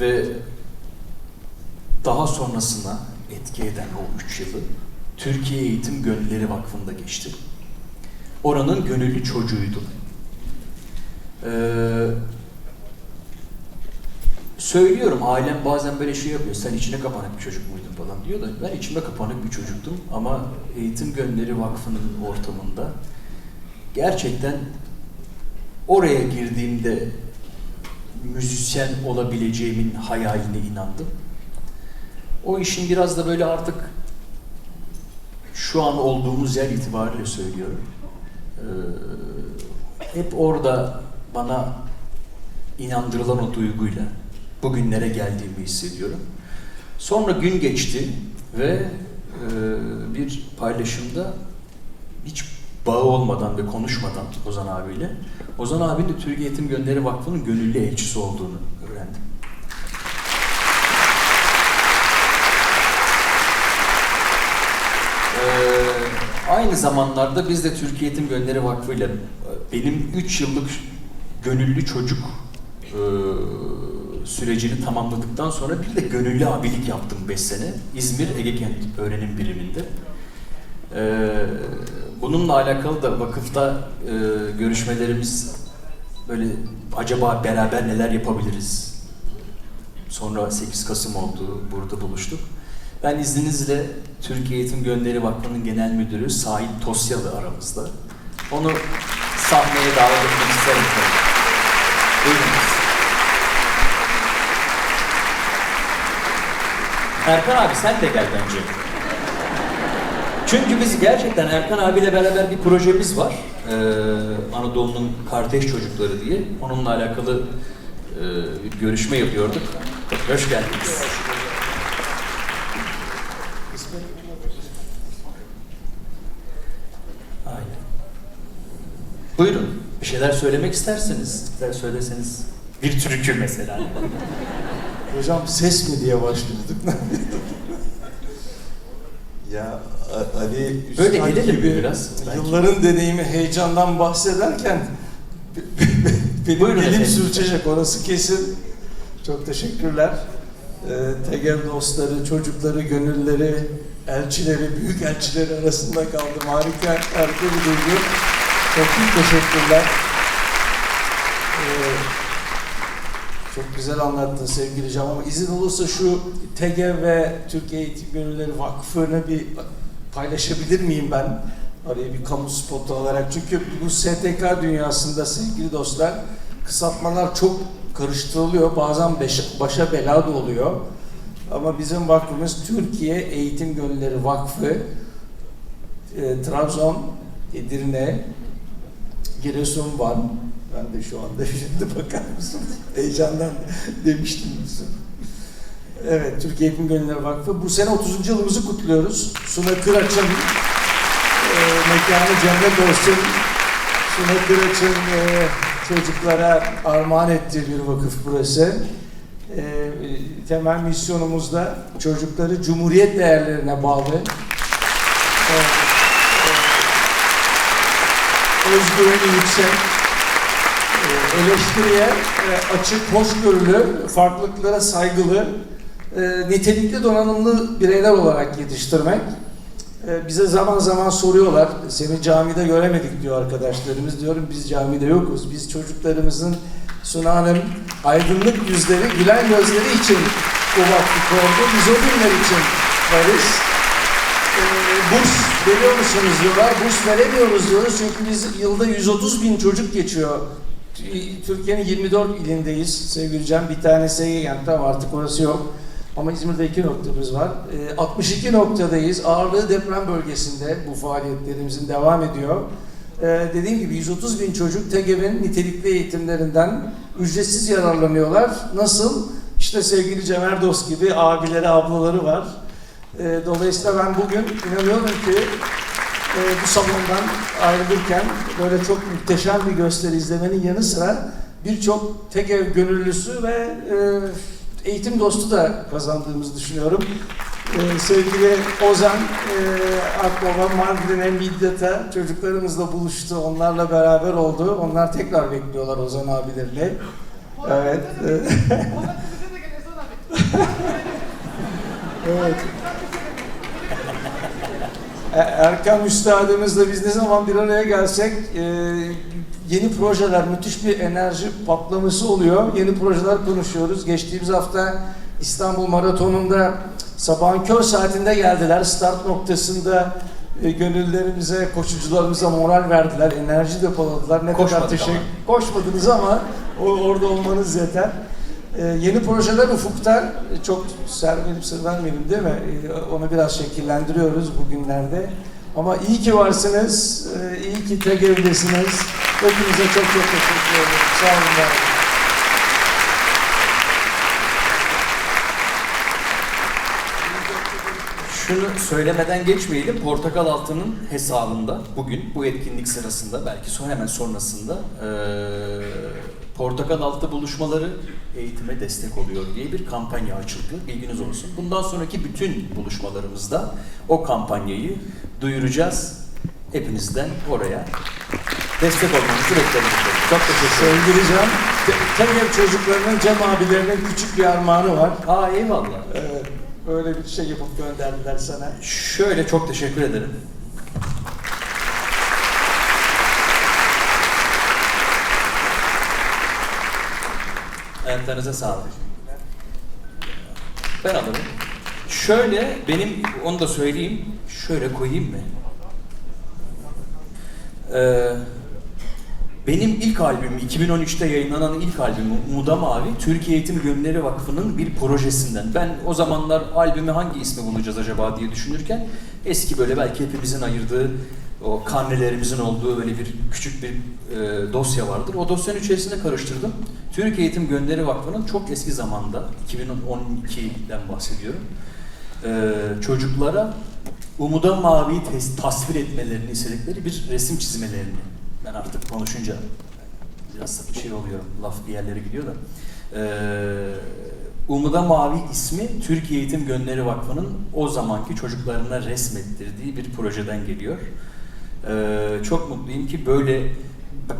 ve daha sonrasına etki eden o üç yılı Türkiye Eğitim Gönülleri Vakfı'nda geçti. Oranın gönüllü çocuğuydum. Ee, söylüyorum ailem bazen böyle şey yapıyor. Sen içine kapanık bir çocuk muydun falan diyor da ben içime kapanık bir çocuktum ama Eğitim Gönülleri Vakfı'nın ortamında gerçekten oraya girdiğimde müzisyen olabileceğimin hayaline inandım. O işin biraz da böyle artık şu an olduğumuz yer itibariyle söylüyorum. Ee, hep orada bana inandırılan o duyguyla bugünlere geldiğimi hissediyorum. Sonra gün geçti ve e, bir paylaşımda hiç bağı olmadan ve konuşmadan Ozan abiyle Ozan abinin de Türkiye Eğitim Gönülleri Vakfı'nın gönüllü elçisi olduğunu öğrendim. Ee, aynı zamanlarda biz de Türkiye Eğitim Gönülleri Vakfı ile benim 3 yıllık gönüllü çocuk e, sürecini tamamladıktan sonra bir de gönüllü abilik yaptım 5 sene. İzmir Ege Kent Öğrenim Biriminde. Ee, bununla alakalı da vakıfta e, görüşmelerimiz böyle acaba beraber neler yapabiliriz? Sonra 8 Kasım oldu, burada buluştuk. Ben izninizle Türkiye Eğitim Gönülleri Vakfı'nın Genel Müdürü Sait Tosyalı aramızda. Onu sahneye davet etmek isterim. Buyurunuz. Erkan abi sen de gel bence. Çünkü biz gerçekten Erkan abiyle beraber bir projemiz var. Ee, Anadolu'nun kardeş çocukları diye. Onunla alakalı e, bir görüşme yapıyorduk. Hoş geldiniz. Aynen. Buyurun. Bir şeyler söylemek isterseniz, ister söyleseniz. Bir türkü mesela. Hocam ses mi diye başlıyorduk. ya Ali Böyle edelim gibi biraz, belki. Yılların deneyimi heyecandan bahsederken benim Buyurun dilim efendim. sürçecek orası kesin. Çok teşekkürler. Ee, TEGEV dostları, çocukları, gönülleri, elçileri, büyük elçileri arasında kaldım. Harika, harika bir duygu. Çok büyük teşekkürler. Ee, çok güzel anlattın sevgili Can ama izin olursa şu TEGEV ve Türkiye Eğitim Gönülleri Vakfı'nı bir paylaşabilir miyim ben? Araya bir kamu spotu olarak. Çünkü bu STK dünyasında sevgili dostlar kısaltmalar çok karıştırılıyor. Bazen başa bela da oluyor. Ama bizim vakfımız Türkiye Eğitim Gönülleri Vakfı e, Trabzon, Edirne, Giresun, Van. Ben de şu anda şimdi bakar mısınız? Heyecandan demiştim Yusuf. Evet, Türkiye Eğitim Gönülleri Vakfı. Bu sene 30. yılımızı kutluyoruz. Suna Kıraç'ın e, mekanı cennet olsun. Suna Kıraç'ın e, çocuklara armağan ettiği bir vakıf burası. E, temel misyonumuzda çocukları Cumhuriyet değerlerine bağlı. E, e, özgüveni yüksek, eleştiriye e, açık, hoşgörülü, farklılıklara saygılı, e, nitelikli donanımlı bireyler olarak yetiştirmek. E, Bize zaman zaman soruyorlar, seni camide göremedik diyor arkadaşlarımız. Diyorum biz camide yokuz. Biz çocuklarımızın Suna Hanım aydınlık yüzleri, gülen gözleri için bu vakti kurdu. Biz o günler için varız. E, burs veriyor musunuz diyorlar. Burs veremiyoruz diyoruz çünkü biz yılda 130 bin çocuk geçiyor. Türkiye'nin 24 ilindeyiz sevgili Can. Bir tanesi Ege'yen tam artık orası yok. Ama İzmir'de iki noktamız var. E, 62 noktadayız. Ağırlığı deprem bölgesinde bu faaliyetlerimizin devam ediyor. E, dediğim gibi 130 bin çocuk TGV'nin nitelikli eğitimlerinden ücretsiz yararlanıyorlar. Nasıl? İşte sevgili Cem Erdos gibi abileri, ablaları var. E, dolayısıyla ben bugün inanıyorum ki e, bu salondan ayrılırken böyle çok muhteşem bir gösteri izlemenin yanı sıra birçok TEGEV gönüllüsü ve e, eğitim dostu da kazandığımızı düşünüyorum. E, sevgili Ozan e, Akbaba Mardin'e, Midyat'a çocuklarımızla buluştu. Onlarla beraber oldu. Onlar tekrar bekliyorlar Ozan abilerini. Evet. Evet. E- Erkan Üstadımızla biz ne zaman bir araya gelsek e, yeni projeler, müthiş bir enerji patlaması oluyor. Yeni projeler konuşuyoruz. Geçtiğimiz hafta İstanbul Maratonu'nda sabahın kör saatinde geldiler. Start noktasında e, gönüllerimize, koşucularımıza moral verdiler, enerji depoladılar. Ne kadar Koşmadık teşekkür ama. Koşmadınız ama o, orada olmanız yeter. Ee, yeni projeler ufukta. Ee, Çok sır vermeyelim değil mi? Ee, onu biraz şekillendiriyoruz bugünlerde. Ama iyi ki varsınız, ee, iyi ki tek evdesiniz. Hepinize çok çok teşekkür ederim. Sağ olun. var. Şunu söylemeden geçmeyelim. Portakal Altı'nın hesabında bugün bu etkinlik sırasında belki sonra hemen sonrasında eee, Portakal Altı buluşmaları eğitime destek oluyor diye bir kampanya açıldı. Bilginiz olsun. Bundan sonraki bütün buluşmalarımızda o kampanyayı duyuracağız. Hepinizden oraya destek olmanızı bekleriz. Çok teşekkür ederim. Sevgili Can, ev çocuklarının Cem abilerinin küçük bir armağanı var. Aa eyvallah. Evet, öyle bir şey yapıp gönderdiler sana. Şöyle çok teşekkür ederim. Ayaklarınıza sağlık. Ben alırım. Şöyle benim onu da söyleyeyim. Şöyle koyayım mı? Ee, benim ilk albümüm 2013'te yayınlanan ilk albümüm Umuda Mavi Türkiye Eğitim Gönülleri Vakfı'nın bir projesinden. Ben o zamanlar albümü hangi ismi bulacağız acaba diye düşünürken eski böyle belki hepimizin ayırdığı o karnelerimizin olduğu böyle bir küçük bir e, dosya vardır. O dosyanın içerisine karıştırdım. Türkiye Eğitim Gönülleri Vakfı'nın çok eski zamanda 2012'den bahsediyorum. Ee, çocuklara Umuda Mavi'yi tasvir etmelerini istedikleri bir resim çizmelerini. Ben artık konuşunca biraz şey oluyorum, laf bir yerlere gidiyor da. Ee, Umuda Mavi ismi Türkiye Eğitim Gönülleri Vakfı'nın o zamanki çocuklarına resmettirdiği bir projeden geliyor. Ee, çok mutluyum ki böyle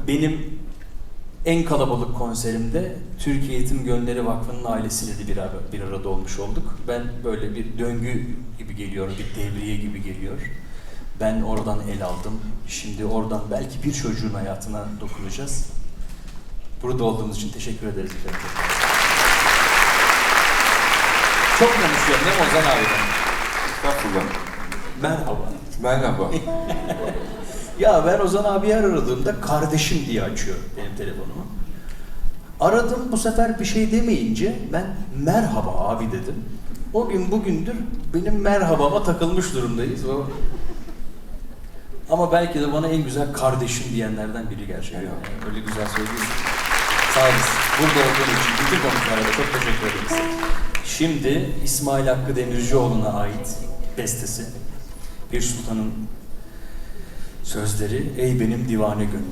benim en kalabalık konserimde Türkiye Eğitim Gönülleri Vakfı'nın ailesiyle de bir, ara, bir arada olmuş olduk. Ben böyle bir döngü gibi geliyor, bir devriye gibi geliyor. Ben oradan el aldım. Şimdi oradan belki bir çocuğun hayatına dokunacağız. Burada olduğumuz için teşekkür ederiz efendim. Çok konuşuyorum değil mi Ozan abiden? Estağfurullah. Merhaba. Merhaba. Ya ben Ozan abi her aradığımda kardeşim diye açıyor benim telefonumu. Aradım bu sefer bir şey demeyince ben merhaba abi dedim. O gün bugündür benim merhabama takılmış durumdayız. O... Ama belki de bana en güzel kardeşim diyenlerden biri gerçekten. Yani öyle güzel söylüyorsun. Sağ olasın. Burada olduğun için bütün konuklara çok teşekkür ederiz. Şimdi İsmail Hakkı Demircioğlu'na ait bestesi. Bir Sultan'ın Sözleri Ey benim divane gönlüm.